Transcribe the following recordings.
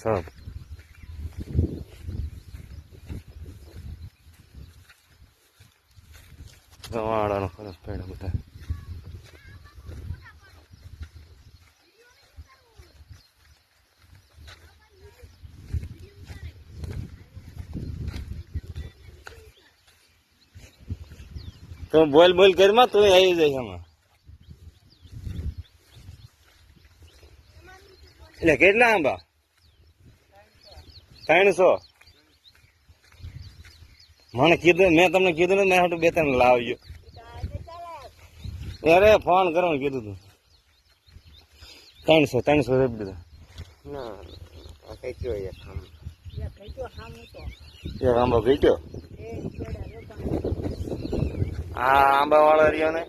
સબ ગવાડાનો ખરસ પડ્યો બધા તું બોલ બોલ કરમાં તું આવી જઈશ આમાં એટલે કેટલા આંબા ત્રણસો. મને કીધું મેં તમને કીધું ને મેં હાટું બે ત્રણ લાવજો અરે ફોન કરો કીધું તું. ત્રણસો ત્રણસો આપી દીધા. ના કઈ કયો એક આમ આંબો ભેટ્યો આ આંબા વાળા રહ્યો ને?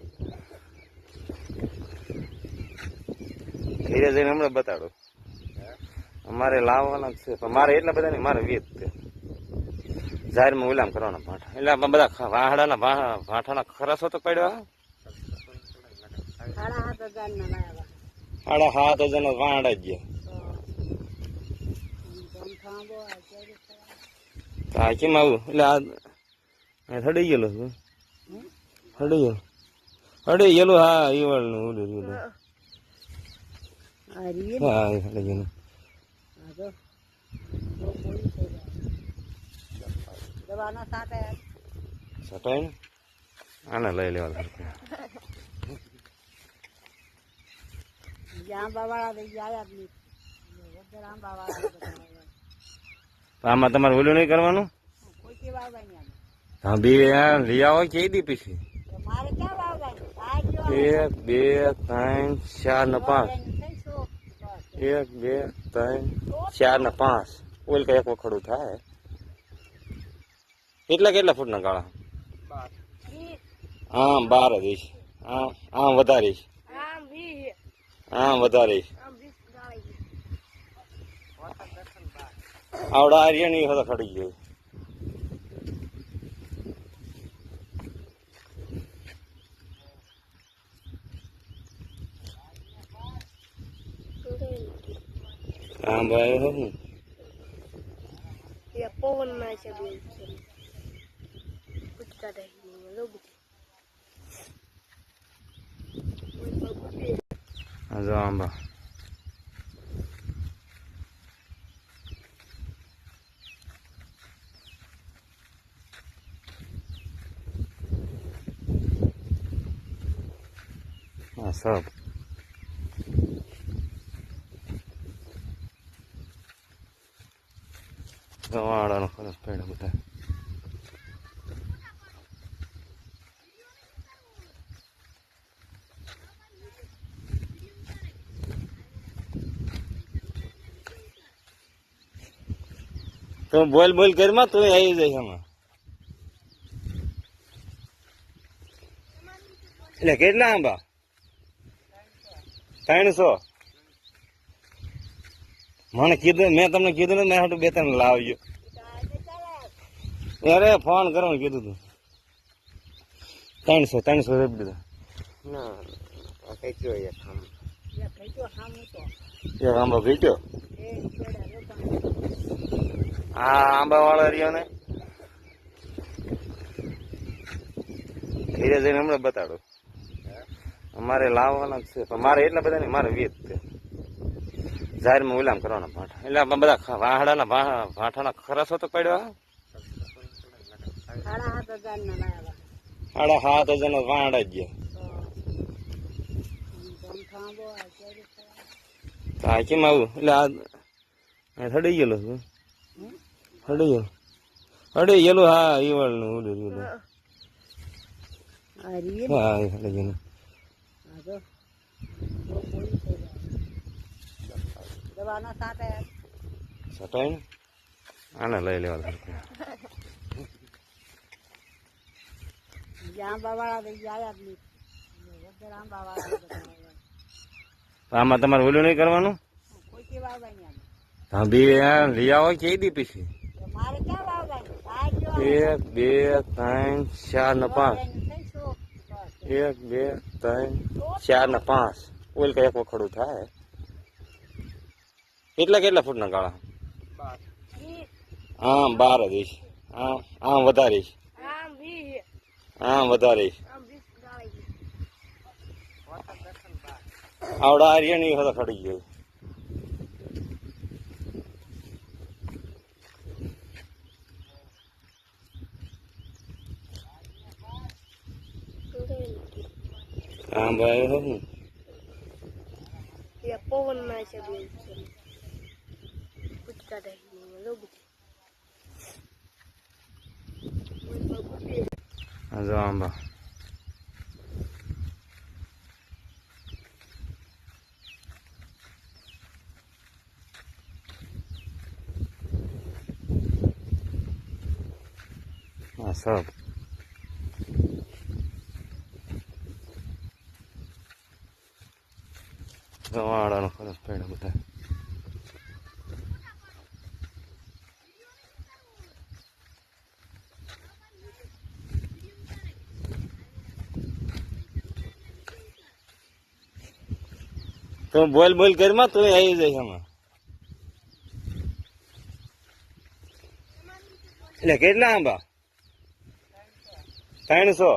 ધીરે જઈને હમણાં બતાડો. અમારે લાવવાના છે પણ મારે એટલા બધા નહીં મારે વેચ છે. જાહેરમાં ઉલામ કરવાના ભાઠા. એટલે બધા વાહડાના ભાંઠાના ખરસો તો પડ્યા સાડા સાત હજાર ના વાહડા જ ગયા. કેમ આવું? એટલે આ થડી ગયેલો છું. થડી ગયો હડી ગયેલું હા ઈવળનું નું. ઓલું હા થડી ગયેલું. જાય દવાના સટાઈ આને લઈ લેવા જ આમાં તમારે ઓલું નહીં કરવાનું. હા બે આ લઈ કે દી પછી? જો એક બે ત્રણ ચાર ને પાંચ. એક બે ત્રણ ચાર ને પાંચ ઓલ કઈ એક વખડું થાય કેટલા કેટલા ફૂટના ગાળા આમ બાર જ ઈશ આમ આમ વધારે છે. આમ વીસ, વધારે છે. આમ વીસ ગાળી. આવડા આર્યા નહીં ખડી ગયો આમ ભાઈ હું એ છે. આંબા. સબ. ગવાડાનો ફરસ પડ્યો બધા તમે બોલ બોલ કરમાં તું આવી જાય આમાં એટલે કેટલા આંબા ત્રણસો મને કીધું મેં તમને કીધું ને મેં હાટું બે ત્રણ લાવજો. અરે ફોન કરો કીધું તું. ત્રણસો ત્રણસો આપી દીધા. એક આંબો ભેટ્યો આ આંબા વાળા રહ્યો ને. ધીરે જઈને હમણાં બતાડો. અમારે લાવવાના જ છે પણ મારે એટલા બધા નહીં મારે વીત છે. જાહેરમાં ઉલામ કરવાના ભાઠા. એટલે બધા વાહડાના ભાઠાના ખરસો તો પડ્યો સાડા સાત હજાર નો વાહડા જ ગયા. કેમ આવું? એટલે આ હડી ગયેલો છે. હડી ગયેલો. થડી ગયેલું હા ઈવળનું નું આ રીએ હા હડી ગયેલું આ તો બહુ પૂરી થઈ જાય દવાના સાથે. સટાઈ આને લઈ લેવા આમાં તમારે ઓલું નહીં કરવાનું. હા બે લઈ આવો કે જો એક બે ત્રણ ચાર ને પાંચ. એક બે ત્રણ ચાર ને પાંચ. ઓલ કઈ એક વખડું થાય. કેટલા કેટલા ફૂટના ગાળા? આમ બાર જ ઈશ આમ આમ વધારે આમ વધારે આવડા હરિયાણી હોતા ખડી ગયો. આમ ભાઈ હું પવનમાં છે બે પૂછતા રહી લોગ આ જો આંબા આ સબ વાડાનો ખરસ પડ્યો બધા તું બોલ બોલ કરમાં તું આવી જઈશ એમાં. એટલે કેટલા આંબા? ત્રણસો.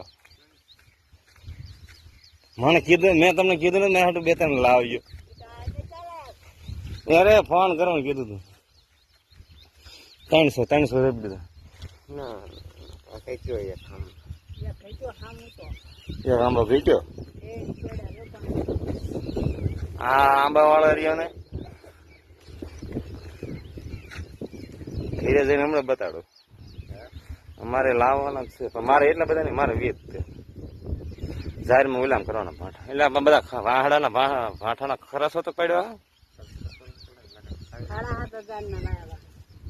મને કીધું મેં તમને કીધું ને મેં હાટું બે ત્રણ લાવજો અરે ફોન કરો ને કીધું તું. ત્રણસો ત્રણસો રેપી દીધા. એક આંબો. ભીટ્યો એ છોડા આ આંબા વાળા રહ્યો ને ઘરે જઈને હમણાં બતાડો. અમારે લાવવાના છે પણ મારે એટલા બધા નહીં મારે વેચ છે. જાહેરમાં ઉલામ કરવાના ભાઠા. એટલે બધા વાહડાના ભાંઠાના ખરસો તો પડ્યો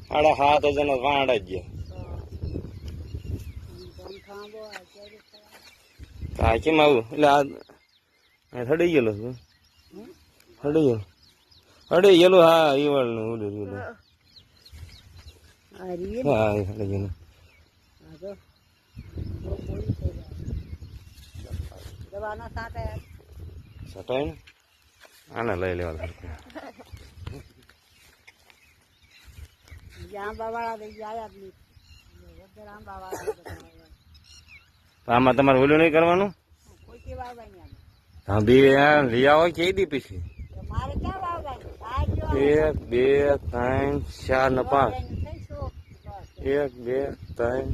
સાડા સાત હજાર ના વાહડા જ ગયા. કેમ આવું? એટલે આ થડી ગયેલો છે. ગયેલો થડી ગયેલું હા પોળી થઈ જાય દવાના સાથે સટાય ને આને લઈ લેવા આમાં તમારે ઓલું નહીં કરવાનું. હા બી લઈ આવો કે દી પછી એક, બે, ત્રણ, ચાર ને પાંચ. એક, બે, ત્રણ,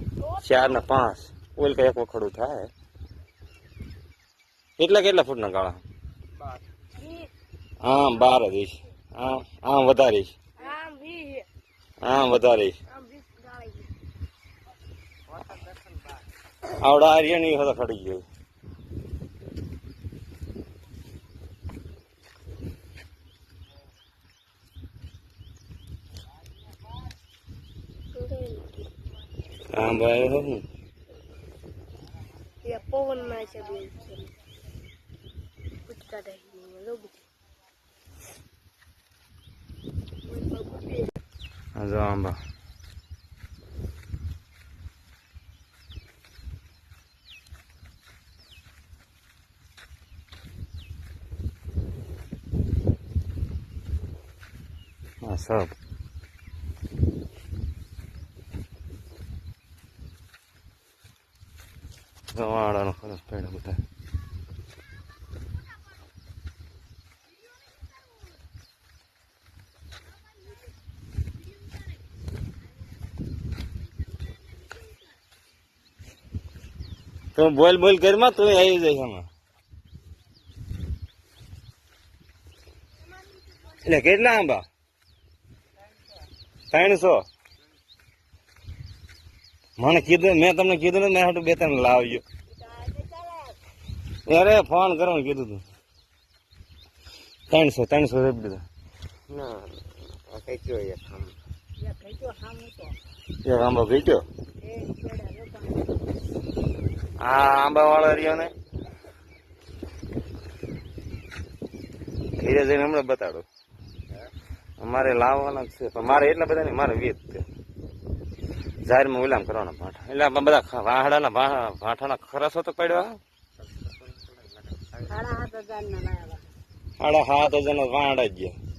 ચાર ને પાંચ ઓલ કઈ એક વખડું થાય કેટલા કેટલા ફૂટના ગાળા હા બાર જ હા આમ વીસ. વધારે છે આમ વીસ ગાળી. આવડા આર્યની ખડી ગયો ભાઈ હો હું. Ya પવન છે બે પૂછતા રહી જો આંબા. આ સબ વાડાનો ખરસ પડે બધા તો બોલ બોલ કરમાં તો આવી જાય આમાં. એટલે કેટલા આંબા? ત્રણસો. મને કીધું મેં તમને કીધું ને મેં હાટું બે ત્રણ લાવજો. અરે ફોન કરો ને કીધું તું. ત્રણસો ત્રણસો રૂપિયા દીધા એક આંબો લોકો આ આંબા વાળા રહ્યો ને? ઘરે જઈને હમણાં બતાડો. અમારે લાવવાના જ છે પણ મારે એટલા બધા નહીં મારે વીત છે. જાહેરમાં ઉલામ કરવાના ભાંઠા. એટલે આ બધા વાહડાના ભાઠાના ખરસો તો પડ્યો. સાડા સાત હજાર વાહડા ગયા.